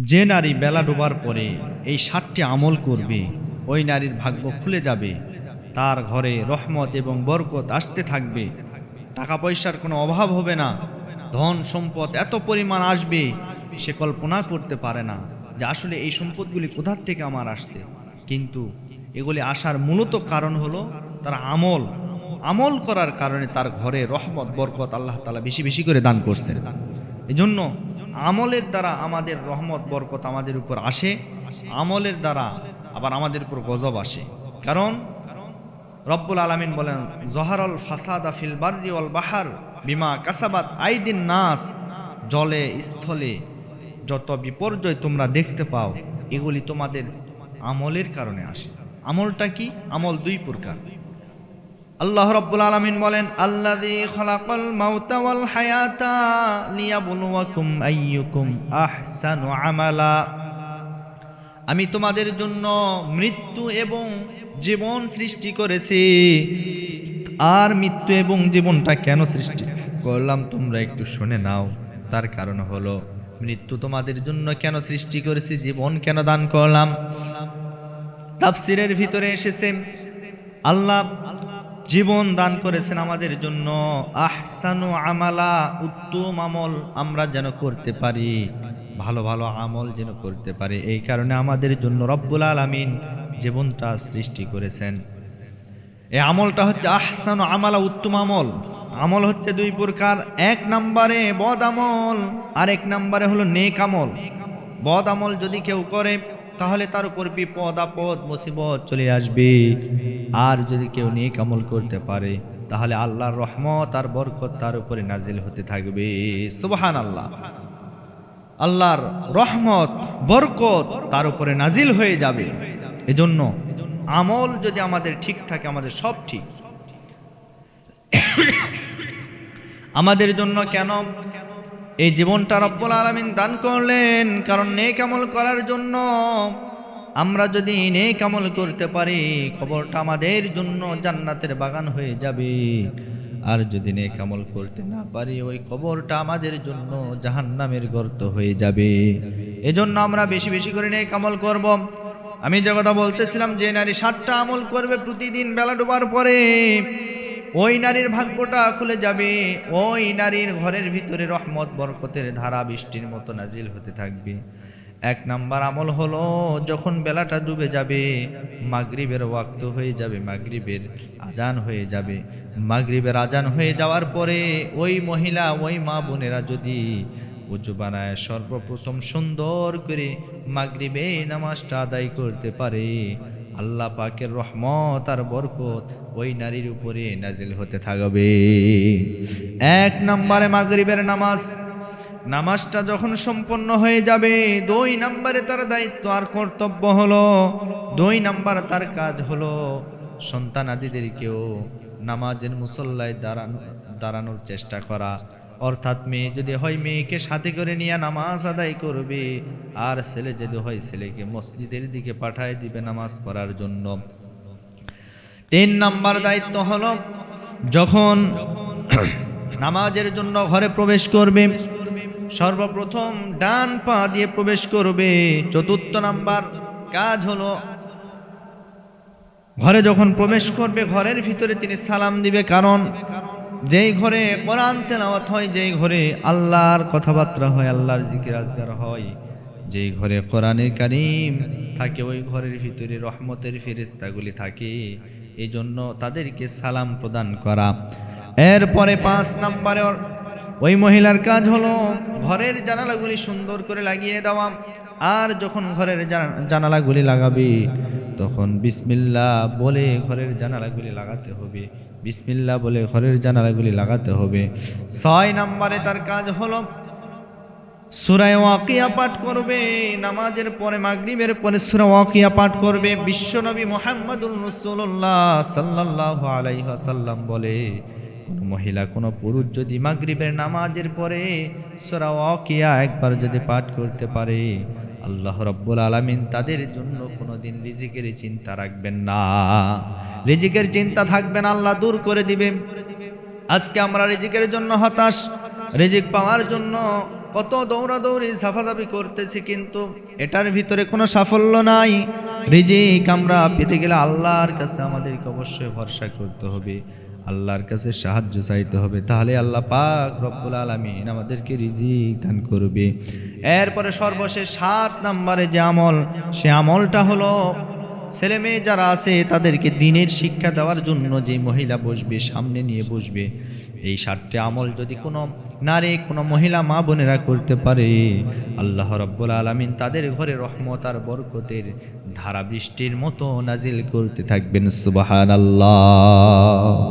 যে নারী বেলা ডোবার পরে এই ষাটটি আমল করবে, ওই নারীর ভাগ্য খুলে যাবে। তার ঘরে রহমত এবং বরকত আসতে থাকবে। টাকা পয়সার কোনো অভাব হবে না। ধন সম্পদ এত পরিমাণ আসবে, সে কল্পনা করতে পারে না যে আসলে এই সম্পদগুলি কোথার থেকে আমার আসছে। কিন্তু এগুলি আসার মূলত কারণ হলো তার আমল। আমল করার কারণে তার ঘরে রহমত, বরকত আল্লাহ তালা বেশি বেশি করে দান করছেন। এজন্য আমলের দ্বারা আমাদের রহমত, বরকত আমাদের উপর আসে, আমলের দ্বারা আবার আমাদের উপর গজব আসে। কারণ রব্বুল আলমিন বলেন, জহারল ফাসাদা ফিল বার্রি ওয়াল বাহার বিমা কাসাবাত আইদিন নাস। জলে, স্থলে যত বিপর্যয় তোমরা দেখতে পাও, এগুলি তোমাদের আমলের কারণে আসে। আমলটা কি? আমল দুই প্রকার। আল্লাহ রব্বুল আলামিন বলেন আমালা। আমি তোমাদের জন্য মৃত্যু এবং জীবন সৃষ্টি করেছি। আর মৃত্যু এবং জীবনটা কেন সৃষ্টি? করলাম তোমরা একটু শুনে নাও। তার কারণ হলো, মৃত্যু তোমাদের জন্য কেন সৃষ্টি করেছি, জীবন কেন দান করলাম? তাফসিরের ভিতরে এসেছে, আল্লাহ জীবন দান করেছেন আমাদের জন্য। আহসানু আমালা, উত্তম আমল আমরা যেন করতে পারি। ভালো ভালো আমল যেন করতে পারি। এই কারণে আমাদের জন্য রব্বুল আলামিন জীবনটা সৃষ্টি করেছেন। এই আমলটা হচ্ছে আহসানু আমালা, উত্তম আমল। আমল হচ্ছে দুই প্রকার। এক নম্বরে বদ আমল আর এক নম্বরে হলো নেক আমল। বদ আমল যদি কেউ করে তাহলে তার উপর বিপদ, আপদ, মুসিবত চলে আসবে। আর যদি কেউ নেক আমল করতে পারে, তাহলে আল্লাহর রহমত আর বরকত তার উপরে নাজিল হতে থাকবে। সুবহান আল্লাহ আল্লাহর রহমত, বরকত তার উপরে নাজিল হয়ে যাবে। এজন্য আমল যদি আমাদের ঠিক থাকে, আমাদের সব ঠিক। আমাদের জন্য কেন এই জীবনটা রব্বুল আলমিন দান করলেন, কারণ নেক আমল করার জন্য আমরা যদি নেক আমল করতে পারি, খবরটা আমাদের জন্য জান্নাতের বাগান হয়ে যাবে। আর যদি নেক আমল করতে না পারি, ওই কবরটা আমাদের জন্য জাহান্নামের গর্ত হয়ে যাবে। এজন্য আমরা বেশি বেশি করে নেক আমল করব। আমি যে কথা বলতেছিলাম, যে নারী ষাটটা আমল করবে প্রতিদিন বেলা ডোবার পরে ওই নারীর ভাগ্যটা খুলে যাবে, ওই নারীর ঘরের ভিতরে রহমত, বরকতের ধারা বৃষ্টির মতো নাজিল হতে থাকবে। এক নাম্বার আমল হলো, যখন বেলাটা ডুবে যাবে, মাগরিবের ওয়াক্ত হয়ে যাবে, মাগরিবের আজান হয়ে যাবে। মাগরিবের আজান হয়ে যাওয়ার পরে ওই মহিলা, ওই মা বোনেরা যদি উঁচু বানায় সর্বপ্রথম সুন্দর করে মাগরিবে নামাজটা আদায় করতে পারে আল্লাহ পাকের রহমত আর বরকত ওই নারীর উপরে নাজিল হতে থাকবে। এক নম্বরে মাগরিবের নামাজ। নামাজটা যখন সম্পন্ন হয়ে যাবে, দুই নম্বরে তার দায়িত্ব আর কর্তব্য হলো, দুই নাম্বার তার কাজ হলো সন্তান আদিদেরকেও নামাজের মুসল্লায় দাঁড়ানো দাঁড়ানোর চেষ্টা করা। অর্থাৎ মেয়ে যদি হয় মেয়েকে সাথে করে নিয়ে নামাজ আদায় করবে, আর ছেলে যদি হয় ছেলেকে মসজিদের দিকে পাঠায় দিবে নামাজ পড়ার জন্য। তিন নাম্বার দায়িত্ব হলো, যখন নামাজের জন্য ঘরে প্রবেশ করবে, সর্বপ্রথম ডান পা দিয়ে প্রবেশ করবে। চতুর্থ নাম্বার কাজ হলো, ঘরে যখন প্রবেশ করবে, ঘরের ভিতরে তিনি সালাম দিবে। কারণ যেই ঘরে কোরআন তেলাওয়াত হয়, যেই ঘরে আল্লাহর কথাবার্তা হয়, আল্লাহর জিকির আজগার হয়, যেই ঘরে কোরআনের কারিম থাকে, ওই ঘরের ভিতরে রহমতের ফেরিস্তাগুলি থাকে এই জন্য তাদেরকে সালাম প্রদান করা। এরপরে পাঁচ নম্বরে ওই মহিলার কাজ হলো ঘরের জানালাগুলি সুন্দর করে লাগিয়ে দেওয়া। আর যখন ঘরের জানালাগুলি লাগাবে, তখন বিসমিল্লা বলে ঘরের জানালাগুলি লাগাতে হবে। বিসমিল্লা বলে ঘরের জানালাগুলি লাগাতে হবে। ছয় নম্বরে তার কাজ হলো সুরায় ওয়াকিয়া পাঠ করবে, নামাজের পরে, মাগরিবের পরে সুরা ওয়াকিয়া পাঠ করবে। বিশ্বনবী মোহাম্মদুল রসুল্লাহ সাল্লাহ আলাইহাসাল্লাম বলে, কোনো মহিলা, কোনো পুরুষ যদি মাগরিবের নামাজের পরে সুরা ওয়াকিয়া একবার যদি পাঠ করতে পারে, আল্লাহ রব্বুল আলামিন তাদের জন্য কোনোদিন রিজিকের চিন্তা রাখবেন না। রিজিকের চিন্তা থাকবেন আল্লাহ দূর করে দিবে। আজকে আমরা রিজিকের জন্য হতাশ। রিজিক পাওয়ার জন্য কত দৌড়াদৌড়ি ঝাফাঝাফি করতেছি, কিন্তু এটার ভিতরে কোনো সাফল্য নাই। রিজিক আমরা পেতে গেলে আল্লাহর কাছে আমাদেরকে অবশ্যই ভরসা করতে হবে। আল্লাহর কাছে সাহায্য চাইতে হবে। তাহলে আল্লাহ পাক রব্বুল আলমিন আমাদেরকে রিজিক দান করবে। এরপরে সর্বশেষ সাত নম্বরে যে আমল, সে আমলটা হলো ছেলে মেয়ে যারা আছে, তাদেরকে দিনের শিক্ষা দেওয়ার জন্য যে মহিলা বসবে, সামনে নিয়ে বসবে, এই সাতটি আমল যদি কোনো নারী, কোনো মহিলা মা বোনেরা করতে পারে, আল্লাহ রব্বুল আলমিন তাদের ঘরে রহমত আর বরকতের ধারা বৃষ্টির মতো নাজিল করতে থাকবেন সুবাহান আল্লাহ